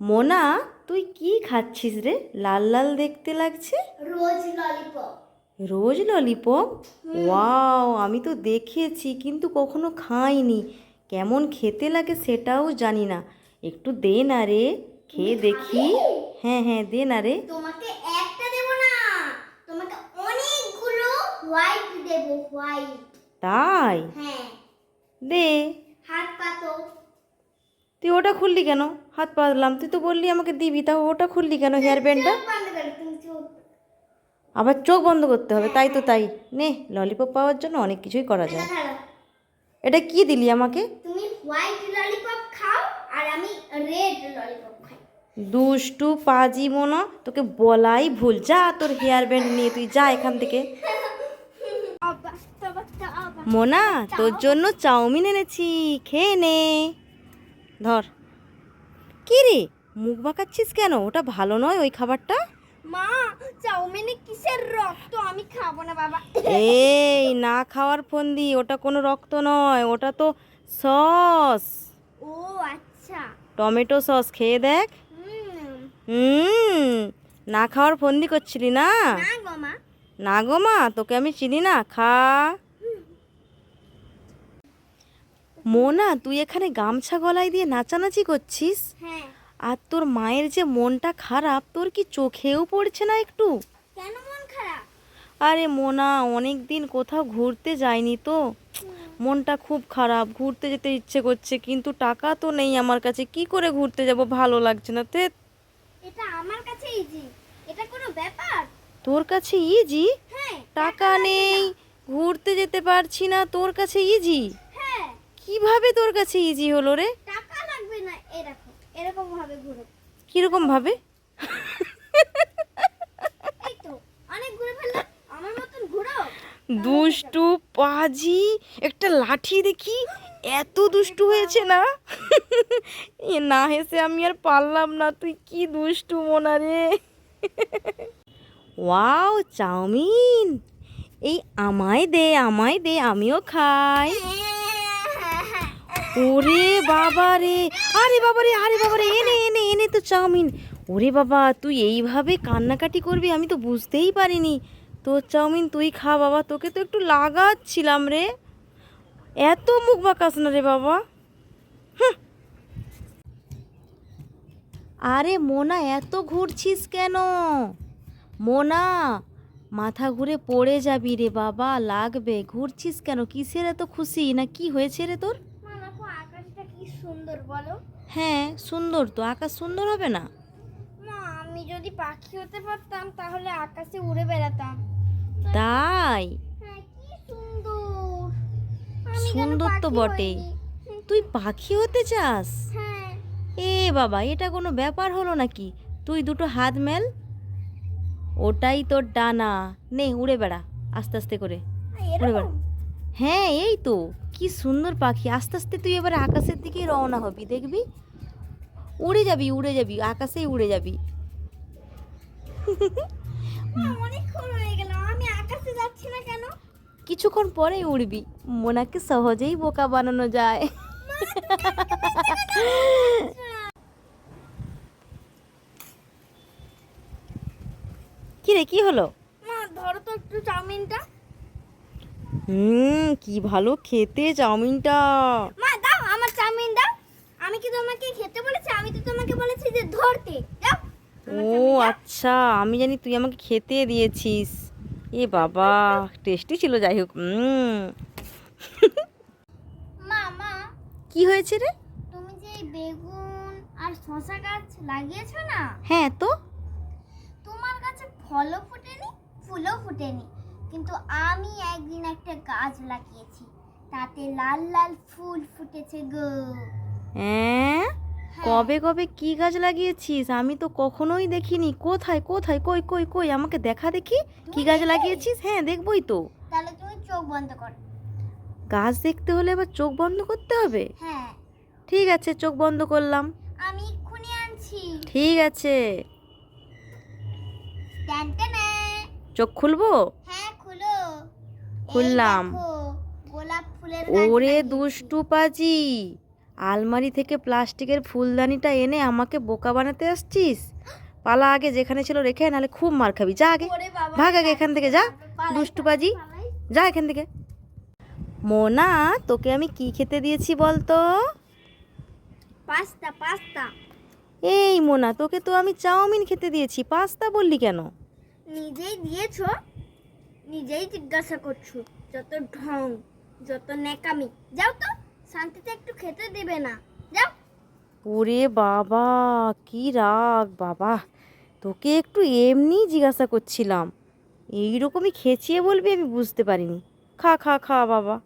মোনা তুই কি খাচ্ছিস রে? লাল লাল দেখতে লাগছে। Rose lollipop. Rose lollipop? Wow আমি তো দেখেছি কিন্তু কখনো খাইনি। কেমন খেতে লাগে সেটাও জানি না। একটু দে না রে খেয়ে দেখি। হ্যাঁ হ্যাঁ দে না রে। তোমাকে একটা দেব না। তোমাকে অনেকগুলো হোয়াইট দেব হোয়াইট তাই? হ্যাঁ। দে। হাত পাতো তুই ওটা খুললি কেন? হাত পাতলাম তুই তো বললি আমাকে দিবি তাও ওটা খুললি কেন হেয়ার ব্যান্ডটা আবার চোখ বন্ধ করতে হবে তাই তো তাই। নে ললিপপ পাওয়ার জন্য অনেক কিছুই করা যায়। এটা কি দিলি আমাকে? তুমি হোয়াইট ললিপপ খাও আর আমি রেড ললিপপ খাই। দুষ্টু পাজি মোনা তোকে বলাই ভুল। যা তোর হেয়ার ব্যান্ড নিয়ে তুই যা এখান থেকে। মোনা তোর জন্য চাউমিন এনেছি। খেয়ে নে। ধর। কি রে? মুখ বাঁকাচ্ছিস কেন? ওটা ভালো নয় ওই খাবারটা? মা চাউমিনে কিসের রক্ত? আমি খাব না বাবা। এই না খাওয়ার ফন্দি ওটা কোনো রক্ত নয় ওটা তো সস। ও আচ্ছা। টমেটো সস খেয়ে দেখ। হুম। হুম না খাওয়ার ফন্দি করছিলি না? না গো মা। না গো মা তোকে আমি চিনি না খা। মোনা তুই এখানে গামছা গলায় দিয়ে নাচানাচি করছিস? হ্যাঁ। আর তোর মায়ের যে মনটা খারাপ তোর কি চোখেও পড়ছে না একটু? কেন মন খারাপ? আরে মোনা অনেক দিন কোথাও ঘুরতে যায়নি তো। মনটা খুব খারাপ ঘুরতে যেতে ইচ্ছে করছে কিন্তু টাকা তো নেই আমার কাছে। কি করে ঘুরতে যাব? ভালো লাগছে না তে। এটা আমার কাছে ইজি এটা কোনো ব্যাপার? তোর কাছে ইজি হ্যাঁ টাকা নেই ঘুরতে যেতে পারছি না তোর কাছে ইজি কীভাবে তোর কাছে ইজি হলো রে? টাকা লাগবে না এরকম এরকম ভাবে ঘুরো কীরকম ভাবে? এই তো অনেক ঘুরে ফেললে আমার মতন ঘুরো দুষ্টু পাজি একটা লাঠি দেখি এত দুষ্টু হয়েছে না? এ না হেসে আমি আর পারলাম না তুই কি দুষ্টু মোনা রে? Wow chowmein. এই আমায় দে আমায় দে আমিও খাই। ওরে বাবা রে, আরে বাবা রে, আরে বাবা রে, এনে এনে এনে তো চাউমিন। ওরে বাবা, তুই এইভাবে কান্নাকাটি করবি আমি তো বুঝতেই পারিনি। তোর চাউমিন তুই খা বাবা, তোকে তো একটু লাগাচ্ছিলাম রে। এত মুখ বাঁকাস না রে বাবা। আরে মোনা, এত ঘুরছিস কেন? মোনা, মাথা ঘুরে পড়ে যাবি রে বাবা, লাগবে। ঘুরছিস কেন? কিসের এত খুশি? না কি হয়েছে রে তোর? সুন্দর বলো? হ্যাঁ সুন্দর তো আকাশ সুন্দর হবে না? মা আমি যদি পাখি হতে পারতাম তাহলে আকাশে উড়ে বেড়াতাম। তাই? হ্যাঁ সুন্দর। তো বটেই। তুই পাখি হতে চাস? হ্যাঁ। এ বাবা এটা কোনো ব্যাপার হলো নাকি? তুই দুটো হাত মেল। ওটাই তোর ডানা। নে উড়ে বেড়া আস্তে আস্তে করে। উড়ে বেড়া। হ্যাঁ এই তো। কি সুন্দর পাখি। আস্তে আস্তে তুই এবার আকাশের দিকে রওনা হবি দেখবি? উড়ে যাবি উড়ে যাবি আকাশেই উড়ে যাবি। অনেকক্ষণ হয়ে গেল আমি আকাশে যাচ্ছি না কেন? কিছুক্ষণ পরেই উড়বি মোনাকে সহজেই বোকা বানানো যায়। কি রে কি হলো? মা ধরো তো একটু চাউমিনটা। হুম কি ভালো খেতে চাউমিনটা। মা দাও আমার চাউমিন দাও। আমি কি তোমাকে খেতে বলেছি? আমি তো তোমাকে বলেছি যে ধরতে। দাও ও আচ্ছা আমি জানি তুই আমাকে খেতে দিয়েছিস। এ বাবা টেস্টি ছিল যাই হোক উম, মা মা। কি হয়েছে রে? তুমি যে বেগুন আর শশা গাছ লাগিয়েছো না? হ্যাঁ তো? তোমার গাছে ফলও ফোটেনি ফুলও ফোটেনি। কিন্তু আমি একদিন একটা গাছ লাগিয়েছি তাতে লাল লাল ফুল ফুটেছে গো। হ্যাঁ? কবে কবে কি গাছ লাগিয়েছিস? আমি তো কখনোই দেখিনি। কোথায় কোথায় কই কই কই? আমাকে দেখা দেখি কি গাছ লাগিয়েছিস? হ্যাঁ দেখবই তো। তাহলে তুমি চোখ বন্ধ করো। গাছ দেখতে হলে আবার চোখ বন্ধ করতে হবে? হ্যাঁ। ঠিক আছে চোখ বন্ধ করলাম। আমি এক্ষুনি আনছি। ঠিক আছে। ট্যান ট্যানে। চোখ খুলবো? হ্যাঁ। খুললাম। ওরে দুষ্টু পাজি আলমারি থেকে প্লাস্টিকের ফুলদানিটা এনে আমাকে বোকা বানাতে আসছিস? পালা আগে যেখানে ছিল রেখে নাহলে খুব মার খাবি। যা আগে ভাগ আগে এখান থেকে যা। দুষ্টু পাজি যা এখান থেকে। মোনা তোকে আমি কি খেতে দিয়েছি বলতো? Pasta pasta. এই মোনা তোকে তো আমি চাউমিন খেতে দিয়েছি। পাস্তা বললি কেন? নিজেই দিয়েছ। নিজেই জিজ্ঞাসা করছ, যত ঢং, যত নেকামি যাও তো, শান্তিতে একটু খেতে দেবে না। যাও। ওরে বাবা, কি রাগ, বাবা। তোকে একটু এমনি জিজ্ঞাসা করছিলাম। এইরকমই খেঁচিয়ে বলবি আমি বুঝতে পারিনি। খা খা খা, বাবা।